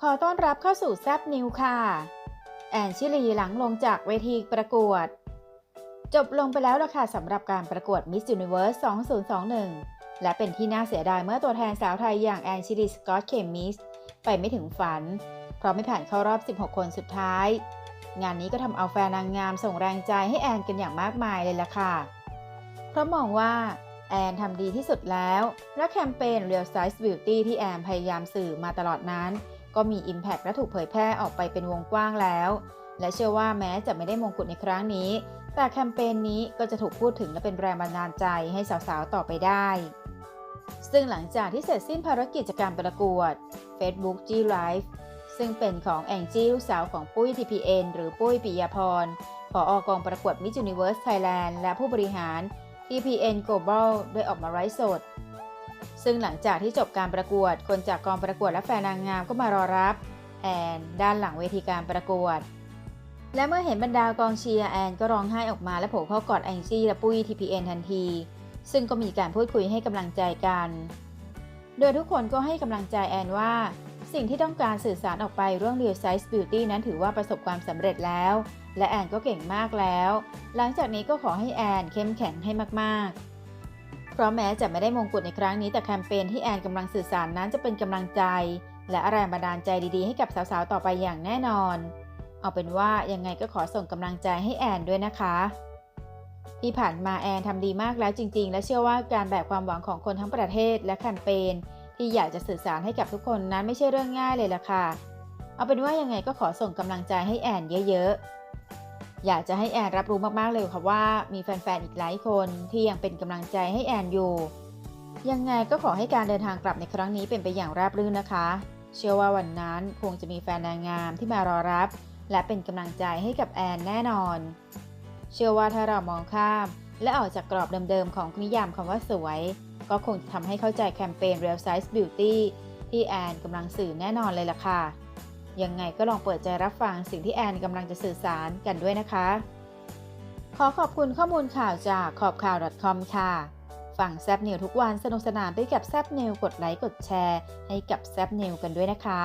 ขอต้อนรับเข้าสู่แซบนิวค่ะ แอนชิลีหลังลงจากเวทีประกวด จบลงไปแล้วล่ะค่ะสำหรับการประกวด Miss Universe 2021 และเป็นที่น่าเสียดายเมื่อตัวแทนสาวไทยอย่างแอนชิลีสกอตเคมิสไปไม่ถึงฝัน เพราะไม่ผ่านเข้ารอบ 16 คนสุดท้าย งานนี้ก็ทำเอาแฟนนางงามส่งแรงใจให้แอนกันอย่างมากมายเลยล่ะค่ะ เพราะมองว่าแอนทำดีที่สุดแล้ว และแคมเปญ Real Size Beauty ที่แอนพยายามสื่อมาตลอดนั้น ก็มี Impact และถูกเผยแพร่ออกไปเป็นวงกว้างแล้ว และเชื่อว่าแม้จะไม่ได้มงกุฎในครั้งนี้ แต่แคมเปญนี้ก็จะถูกพูดถึงและเป็นแรงบันดาลใจให้สาวๆ ต่อไปได้ ซึ่งหลังจากที่เสร็จสิ้นภารกิจจากการประกวด Facebook G Live ซึ่งเป็นของแองจี้ลูกสาวของปุ้ย TPN หรือปุ้ยปิยพรผออกองประกวด Miss Universe Thailand และผู้บริหาร TPN Global ได้ออกมาไลฟ์สด ซึ่งหลังจากที่จบการประกวด คนจากกองประกวดและแฟนนางงามก็มารอรับแอนด้านหลังเวทีการประกวด และเมื่อเห็นบรรดากองเชียร์แอนก็ร้องไห้ออกมาและโผล่เข้ากอดแองจี้และปุ้ย TPN ทันที ซึ่งก็มีการพูดคุยให้กำลังใจกัน โดยทุกคนก็ให้กำลังใจแอนว่า สิ่งที่ต้องการสื่อสารออกไปเรื่อง Real Size Beauty นั้นถือว่าประสบความสำเร็จแล้ว และแอนก็เก่งมากแล้ว หลังจากนี้ก็ขอให้แอนเข้มแข็งให้มากๆ เพราะแม้จะไม่ได้มงกุฎในครั้งนี้แต่แคมเปญที่แอนกำลังสื่อสารนั้นจะเป็นกำลังใจ และแรงบันดาลใจดีๆให้กับสาวๆต่อไปอย่างแน่นอน เอาเป็นว่ายังไงก็ขอส่งกำลังใจให้แอนด้วยนะคะ ที่ผ่านมาแอนทำดีมากแล้วจริง ๆ และเชื่อว่าการแบกความหวังของคนทั้งประเทศและแคมเปญที่อยากจะสื่อสารให้กับทุกคนนั้นไม่ใช่เรื่องง่ายเลยล่ะค่ะ เอาเป็นว่ายังไงก็ขอส่งกำลังใจให้แอนเยอะๆ อยากจะให้แอนรับรู้มากๆเลยค่ะว่ามีแฟนๆอีกหลายคนที่ยังเป็นกำลังใจให้แอนอยู่ ยังไงก็ขอให้การเดินทางกลับในครั้งนี้เป็นไปอย่างราบรื่นนะคะ เชื่อว่าวันนั้นคงจะมีแฟนนางงามที่มารอรับ และเป็นกำลังใจให้กับแอนแน่นอน เชื่อว่าถ้าเรามองข้าม และออกจากกรอบเดิมๆของนิยามคำว่าสวย ก็คงจะทำให้เข้าใจแคมเปญ Real Size Beauty ที่แอนกำลังสื่อแน่นอนเลยล่ะค่ะ ยังไงก็ลองเปิดใจรับฟังสิ่งที่แอนกำลังจะสื่อสารกันด้วยนะคะ ขอขอบคุณข้อมูลข่าวจากขอบข่าว .com ค่ะฝั่งแซบนิวทุกวันสนุกสนานไปกับแซบนิวกดไลค์กดแชร์ ให้กับแซบนิวกันด้วยนะคะ